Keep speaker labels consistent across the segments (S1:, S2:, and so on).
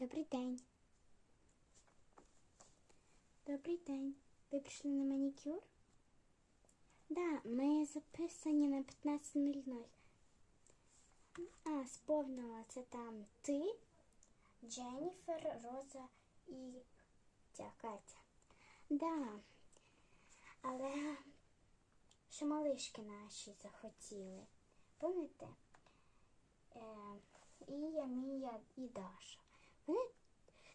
S1: Добрий день. Добрий день. Ви прийшли на манікюр? Да, ми записані на 15.00. А, сповнила це там ти, Дженніфер, Роза і ця Катя. Да. Але ще малишки наші захотіли. Пам'ятаєте? Е, і я, Мія і Даша. Вони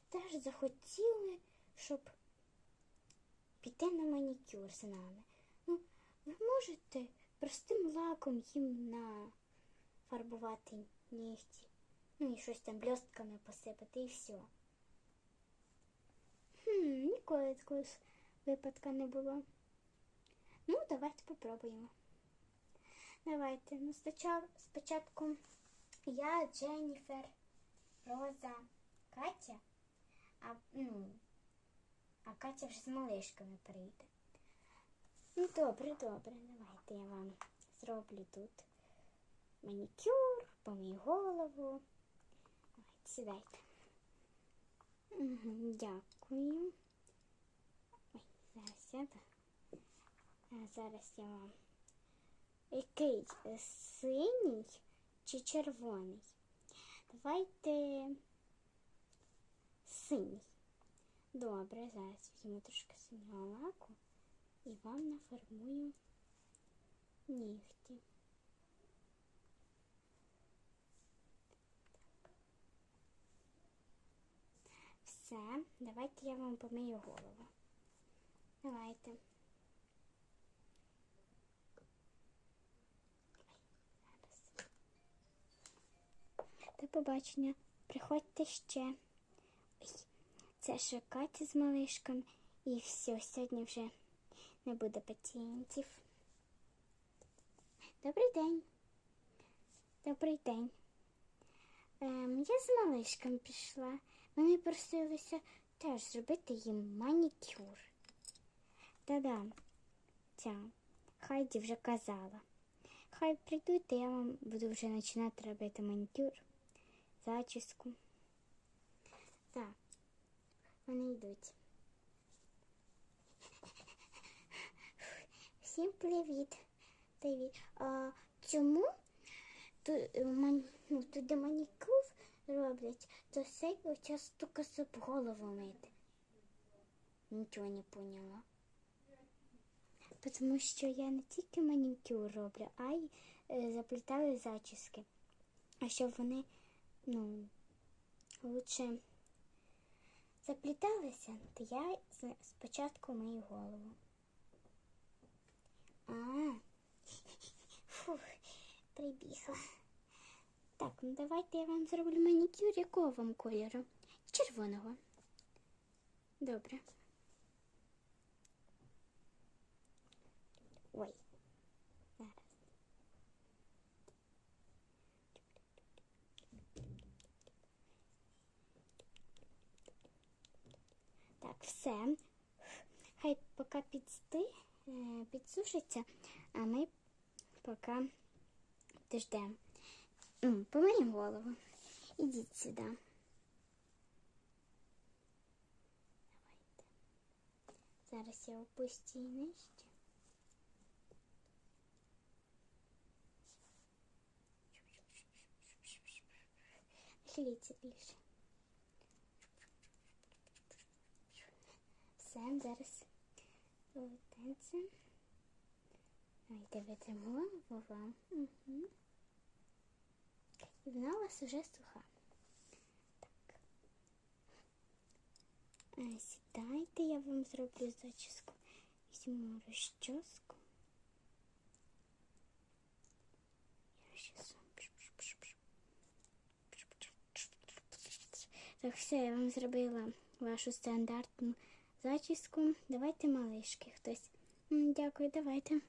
S1: теж захотіли, щоб піти на манікюр з нами. Ну, ви можете простим лаком їм нафарбувати нігті. Ну і щось там блістками посипати і все. Хм, ніколи такого випадка не було. Ну, давайте попробуємо. Давайте. Ну, спочатку я, Дженніфер, Роза, Катя, а, ну, а Катя вже з малишками прийде. Ну, добре, добре, давайте я вам зроблю тут манікюр, помию голову. Давайте, сідайте. Дякую. Ой, зараз я. А, зараз я вам. Який е, синій чи червоний? Давайте синій. Добре, зараз візьму трошки синього лаку і вам нафармую нігті. Все, давайте я вам помию голову. Давайте. До побачення. Приходьте ще. Це ще Катя з малишком. І все, сьогодні вже не буде пацієнтів. Добрий день. Добрий день. Ем, я з малишком пішла. Вони просилися теж зробити їм манікюр. Та-да, ця Хайді вже казала. Хай прийдуть, я вам буду вже починати робити манікюр, зачіску. Так, вони йдуть. Всім привіт. Привіт. А чому тут, ну, де манікюр роблять, то все час тільки щоб голову мити? Нічого не поняла. Тому що я не тільки манікюр роблю, а й е, заплітаю зачіски. А щоб вони, ну, лучше запліталися, то я спочатку мию голову. А, фух, прибігла. Так, ну давайте я вам зроблю манікюр. Якого вам кольору? Червоного. Добре. Ой. Все. Хай поки підсти, е, підсушиться, а ми поки дождемо. Помиємо голову. Ідіть сюди. Давайте. Зараз я опустю нижче. Хиліться більше. Все, зараз полотенце. Давайте витримо вам. І вона у вас вже суха. Так. Сідайте, я вам зроблю зачіску. Візьму розчоску. Я щас. Так, все, я вам зробила вашу стандартну зачіску. Давайте малишки хтось. Дякую, давайте.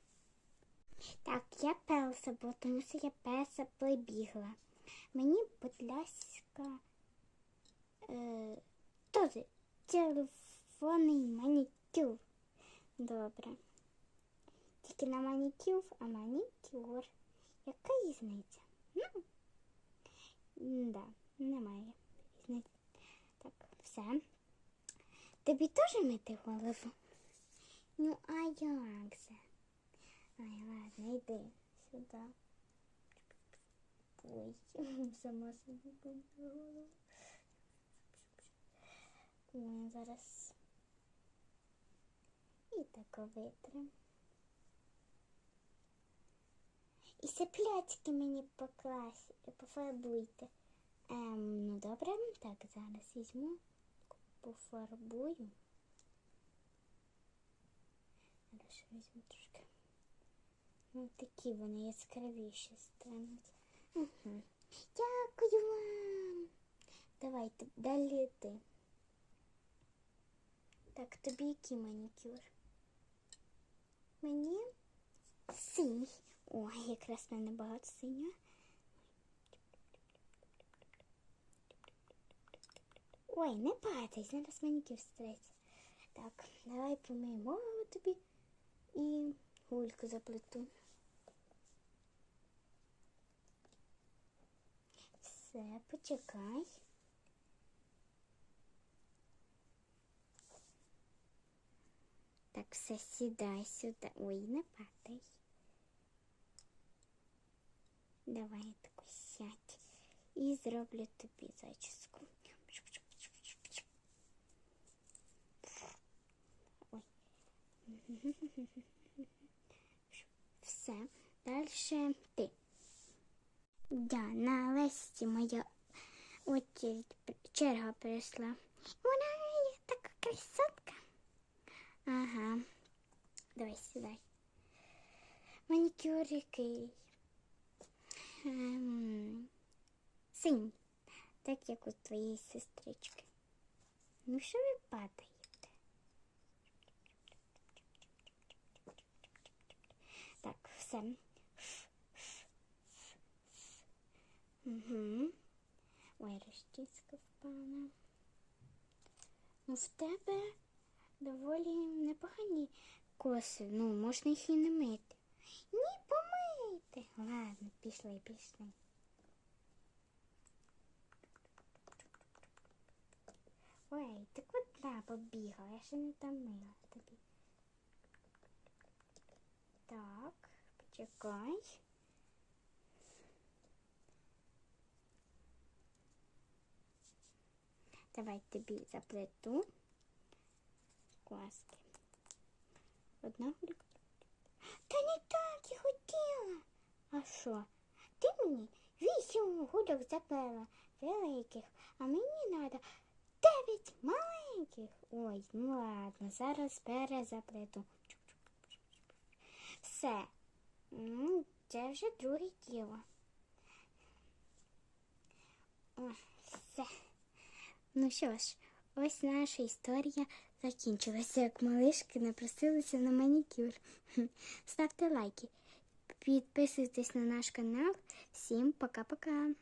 S1: Так, я пелса, бо тому що я песа прибігла. Мені, будь ласка, е, теж телефонний манікюр. Добре. Тільки на манікюр, а манікюр. Яка різниця? Ну, да, немає різниці. Все. Тобі теж мити голову? Ну, а як це? Ай, ладно, йди сюди. Ой, сама собі помила голову. Ой, зараз. І так витрим. І сиплячки мені поклас, пофарбуйте. Ем, ну добре, так, зараз візьму, пофарбую. Зараз візьму трошки. Ну, такі вони яскравіші стануть. Угу. Дякую вам. Давайте далі ти. Так, тобі який манікюр? Мені синій. Ой, якраз мене багато синього. Ой, не падай, зараз манікюр стреться. Так, давай помиємо голову тобі і гульку заплету. Все, почекай. Так, все, сідай сюди. Ой, не падай. Давай таку сядь. І зроблю тобі зачіску. Все. Дальше ти. Да, Лесті моя очередь, черга прийшла. Вона є така красотка. Ага. Давай сідай. Манікюр який. Ем, синій. Так як у твоєї сестрички. Ну що ви падаєте? Так. Угу. Ой, розчіска впала. Ну, в тебе доволі непогані коси. Ну, можна їх і не мити. Ні, помийте. Ладно, пішли, пішли. Ой, ти куди побігла? Я ще не там мила тобі. Так, почекай. Давай тобі заплету класки. Одна гулька. Та не так я хотіла. А що? Ти мені вісім гульок заплела великих, а мені треба дев'ять маленьких. Ой, ну ладно, зараз перезаплету. Все. Ну, це вже друге діло. Все. Ну що ж, ось наша історія закінчилася, як малишки напросилися на манікюр. Ставте лайки, підписуйтесь на наш канал. Всім пока-пока.